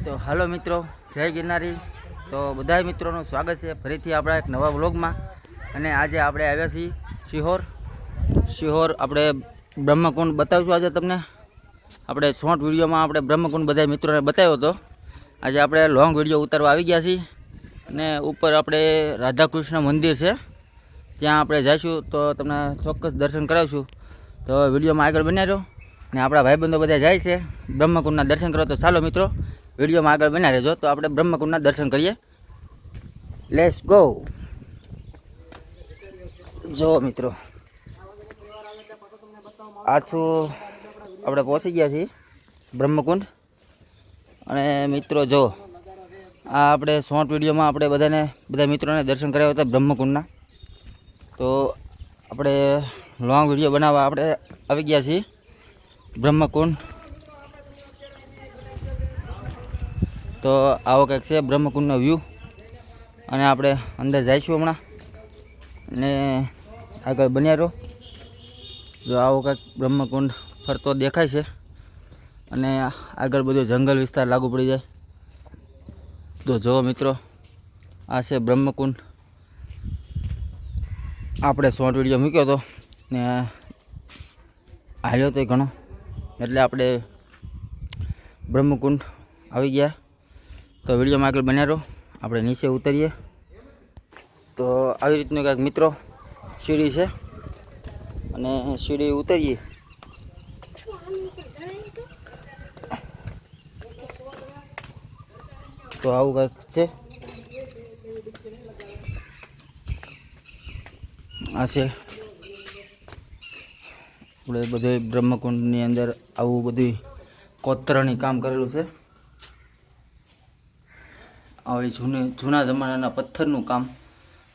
તો હાલો મિત્રો, જય ગિરનારી. તો બધા મિત્રોનું સ્વાગત છે. ફરીથી આપણા એક નવા વ્લોગમાં. અને આજે આપણે આવ્યા છીએ શિહોર. શિહોર આપણે બ્રહ્મકુંડ બતાવીશું આજે તમને. આપણે શોર્ટ વિડીયોમાં આપણે બ્રહ્મકુંડ બધા મિત્રોને બતાવ્યો હતો. આજે આપણે લોંગ વીડિયો ઉતારવા આવી ગયા છીએ. અને ઉપર આપણે રાધાકૃષ્ણ મંદિર છે. ત્યાં આપણે જઈશું તો તમને ચોક્કસ દર્શન કરાવીશું. તો વિડીયોમાં આગળ બનાવ્યો અને આપણા ભાઈબંધો બધા જાય છે બ્રહ્મકુંડના દર્શન કરો તો ચાલો મિત્રો વિડીયોમાં આગળ બન્યા રહેજો. તો આપણે બ્રહ્મકુંડના દર્શન કરીએ. લેસ ગો જો મિત્રો આછું આપણે પહોંચી ગયા છીએ બ્રહ્મકુંડ. અને મિત્રો, જો, આ આપણે શોર્ટ વિડીયોમાં આપણે બધાને, બધા મિત્રોને દર્શન કરાવ્યા હતા બ્રહ્મકુંડના. તો આપણે લોંગ વીડિયો બનાવવા આપણે આવી ગયા છીએ બ્રહ્મકુંડ. તો આવો કંઈક છે બ્રહ્મકુંડનો વ્યૂ અને આપણે અંદર જઈશું હમણાં. અને આગળ બન્યા રહો. જો આવો કંઈક બ્રહ્મકુંડ ફરતો દેખાય છે. અને આગળ બધો જંગલ વિસ્તાર લાગુ પડી જાય. તો જો મિત્રો, આ છે બ્રહ્મકુંડ. આપણે શોર્ટ વીડિયો મૂક્યો હતો. ને હાલ્યો તો ઘણો. એટલે આપણે બ્રહ્મકુંડ આવી ગયા. તો વિડીયોમાં આગળ બન્યા રહો. આપણે નીચે ઉતરીએ. તો આવી રીતનું કાંઈક મિત્રો સીડી છે. અને સીડી ઉતરીએ. તો આવું કંઈક છે. આ છે. આપણે બધે બ્રહ્મકુંડની અંદર આવું બધું કોતરણી કામ કરેલું છે. આવી જૂની, જૂના જમાનાના પથ્થરનું કામ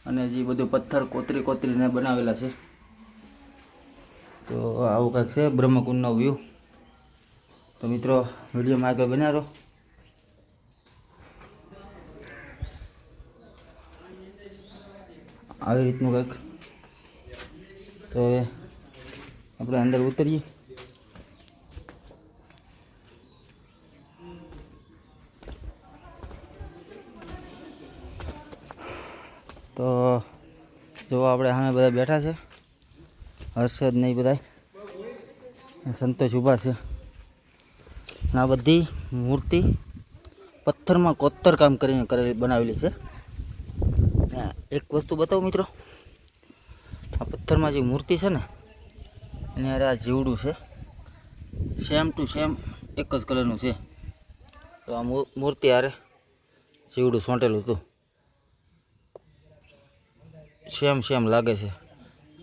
અને જે બધું પથ્થર કોતરી કોતરીને બનાવેલા છે. તો આવું કંઈક છે બ્રહ્મકુંડનો વ્યૂ તો મિત્રો, વિડીયોમાં આગળ બનાવો આવી રીતનું કંઈક. તો આપણે અંદર ઉતરીએ. તો જો આપણે સામે બધા બેઠા છે. હર્ષદ નહીં બધા સંતોષ ઊભા છે. આ બધી મૂર્તિ પથ્થરમાં કોતર કામ કરીને કરેલી બનાવેલી છે. એક વસ્તુ બતાવો મિત્રો. આ પથ્થરમાં જે મૂર્તિ છે ને, એની હારે આ જીવડું છે. સેમ ટુ સેમ એક જ કલરનું છે. તો આ મૂર્તિ હારે જીવડું સોંટેલું હતું. સેમ સેમ લાગે છે.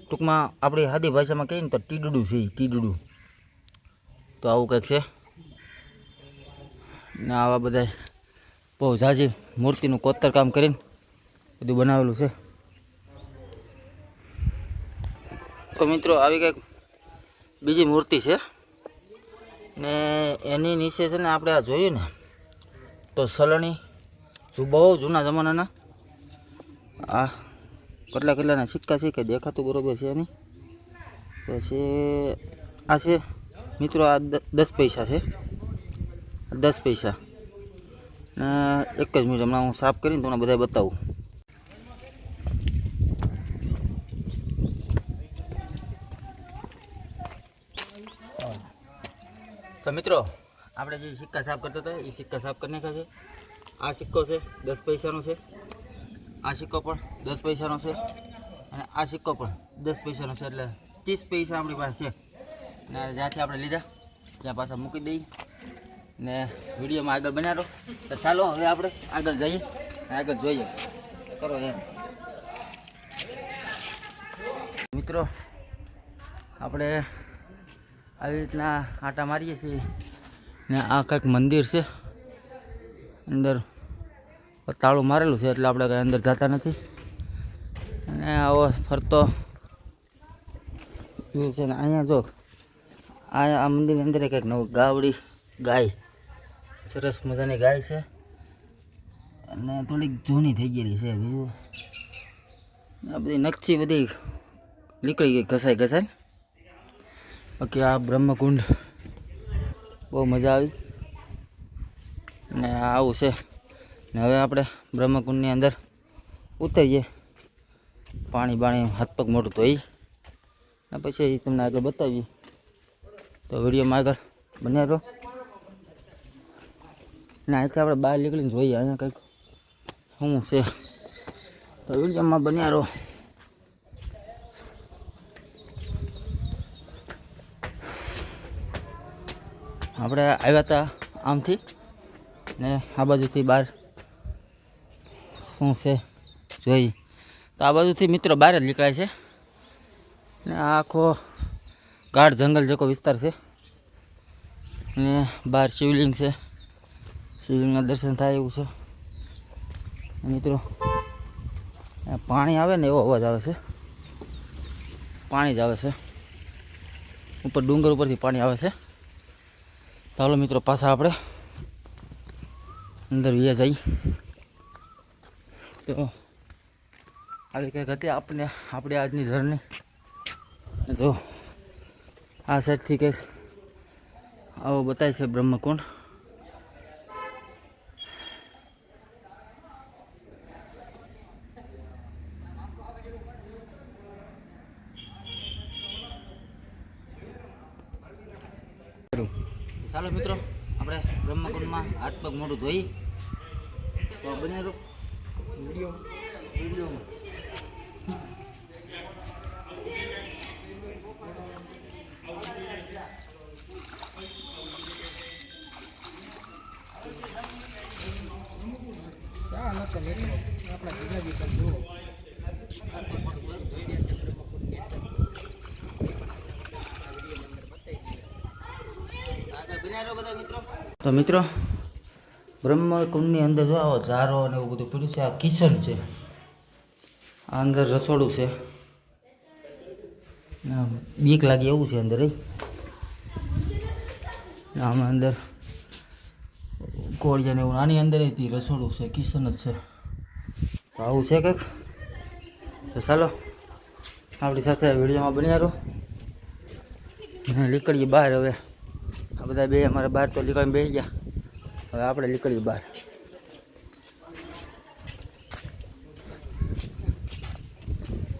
ટૂંકમાં આપણી હાદી ભાષામાં કહીએ ને તો ટીડડું છે ટીડડું. તો આવું કંઈક છે. ને આવા બધા બહુ ઝાઝી મૂર્તિનું કોતર કામ કરીને બધું બનાવેલું છે. તો મિત્રો, આવી કંઈક બીજી મૂર્તિ છે. ને એની નીચે છે ને આપણે આ જોયું ને, તો સલણી બહુ જૂના જમાનાના. આ કેટલા કેટલાના સિક્કા છે કે દેખાતું બરાબર છે નહીં પછી આ છે, મિત્રો આ દસ પૈસા છે. દસ પૈસા. ને એક જ મિનિટ, હમણાં હું સાફ કરીને તમને બધા બતાવું. તો મિત્રો, આપણે જે સિક્કા સાફ કરતા હતા, એ સિક્કા સાફ કરી નાખ્યા છે. આ સિક્કો છે, દસ પૈસાનો છે. આ સિક્કો પણ દસ પૈસાનો છે અને આ સિક્કો પણ દસ પૈસાનો છે એટલે ત્રીસ પૈસા આપણી પાસે છે. ને જ્યાંથી આપણે લીધા, ત્યાં પાછા મૂકી દઈએ. ને વિડીયોમાં આગળ બનાવો તો ચાલો હવે આપણે આગળ જઈએ આગળ જોઈએ. કરો એમ. મિત્રો, આપણે આવી રીતના આટા મારીએ છીએ ને આ કંઈક મંદિર છે. અંદર તાળું મારેલું છે એટલે આપણે કંઈ અંદર જતા નથી. અને આવો ફરતો વ્યૂ છે ને અહીંયા જો, આ મંદિરની અંદર કંઈક નવું ગાવડી ગાય. સરસ મજાની ગાય છે. અને થોડીક જૂની થઈ ગયેલી છે બીજું આ બધી નકશી બધી નીકળી ગઈ ઘસાઈ ઘસાઈ બાકી આ બ્રહ્મકુંડ બહુ મજા આવી. અને આવું છે. ને હવે આપણે બ્રહ્મકુંડની અંદર ઉતરીએ. પાણી બાણી હાથ પગ મોટું ધોઈ. ને પછી એ તમને આગળ બતાવીએ. તો વિડીયોમાં આગળ બન્યા રહો. ને અહીંથી આપણે બહાર નીકળીને જોઈએ અહીંયા કંઈક શું છે. તો વિડીયોમાં બન્યા રહો. આપણે આવ્યા હતા આમથી ને આ બાજુથી બહાર. શું છે? જોઈ. તો આ બાજુથી મિત્રો બહાર જ નીકળાય છે. ને આખો ગાઢ જંગલ જેવો વિસ્તાર છે. ને બહાર શિવલિંગ છે. શિવલિંગના દર્શન થાય એવું છે. મિત્રો પાણી આવે ને એવો અવાજ આવે છે. પાણી જ આવે છે. ઉપર ડુંગર ઉપરથી પાણી આવે છે. ચાલો મિત્રો પાછા આપણે અંદર વ્યા જઈ. તો આવી કંઈક હતી આપણે આપણે આજની ઝરણી. તો આ સાઈડથી કંઈક આવો બતાય છે બ્રહ્મકુંડ. ચાલો મિત્રો, આપણે બ્રહ્મકુંડમાં હાથ પગ મોઢું ધોઈ. તો બને વીડિયો વિડીયોમાં તો મિત્રો બ્રહ્મકુંડની અંદર જો આવો ઝારો અને એવું બધું પડ્યું છે. આ કિચન છે. આ અંદર રસોડું છે. બીક લાગે એવું છે અંદર આમાં અંદર કોળિયા ને એવું, આની અંદર રસોડું છે, કિચન જ છે. આવું છે કંઈક? તો ચાલો, આપણી સાથે વિડીયોમાં બન્યા રહો. અને નીકળીએ બહાર હવે. આ બધા બે, અમારે બહાર તો નીકળીને બેસી ગયા. હવે આપણે નીકળીએ બહાર.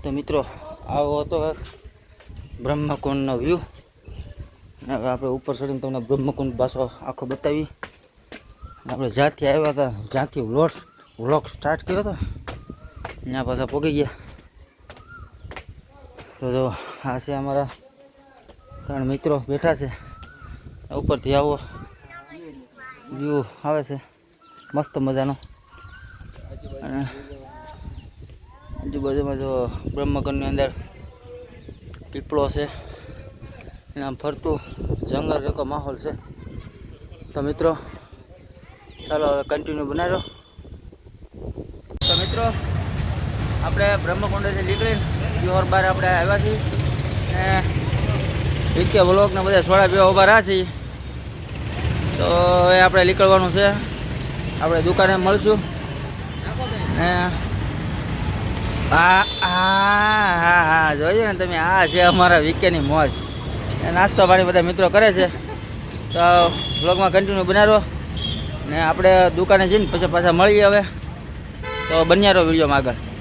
તો મિત્રો, આવો હતો બ્રહ્મકુંડનો વ્યૂ અને હવે આપણે ઉપર ચડીને તમને બ્રહ્મકુંડ પાછો આખો બતાવી આપણે જ્યાંથી આવ્યા હતા, જ્યાંથી વ્લોગ વ્લોગ સ્ટાર્ટ કર્યો હતો, ત્યાં પાછા પહોંચી ગયા. તો જો, આ છે અમારા ત્રણ મિત્રો બેઠા છે. ઉપરથી આવો. વ્યૂ આવે છે. મસ્ત મજાનો. અને આજુબાજુમાં જો બ્રહ્મકુંડની અંદર પીપળો છે. એના ફરતું જંગલ રેકો માહોલ છે. તો મિત્રો, ચાલો હવે કન્ટિન્યુ બનાવ્યો. તો મિત્રો, આપણે બ્રહ્મકુંડથી નીકળી યોર બાર આપણે આવ્યા છીએ. ને વિકે વ્લોગને બધા થોડા બે ઊભા રહ્યા છીએ. તો એ આપણે નીકળવાનું છે. આપણે દુકાને મળશું. હા? હા હા જોયું ને તમે? આ છે અમારા વીકેની મોજ. નાસ્તો પાણી બધા મિત્રો કરે છે. તો બ્લોગમાં કન્ટિન્યુ બનાવો ને આપણે દુકાને જઈને પછી પાછા મળીએ હવે. તો બન્યા રહો વિડીયોમાં આગળ.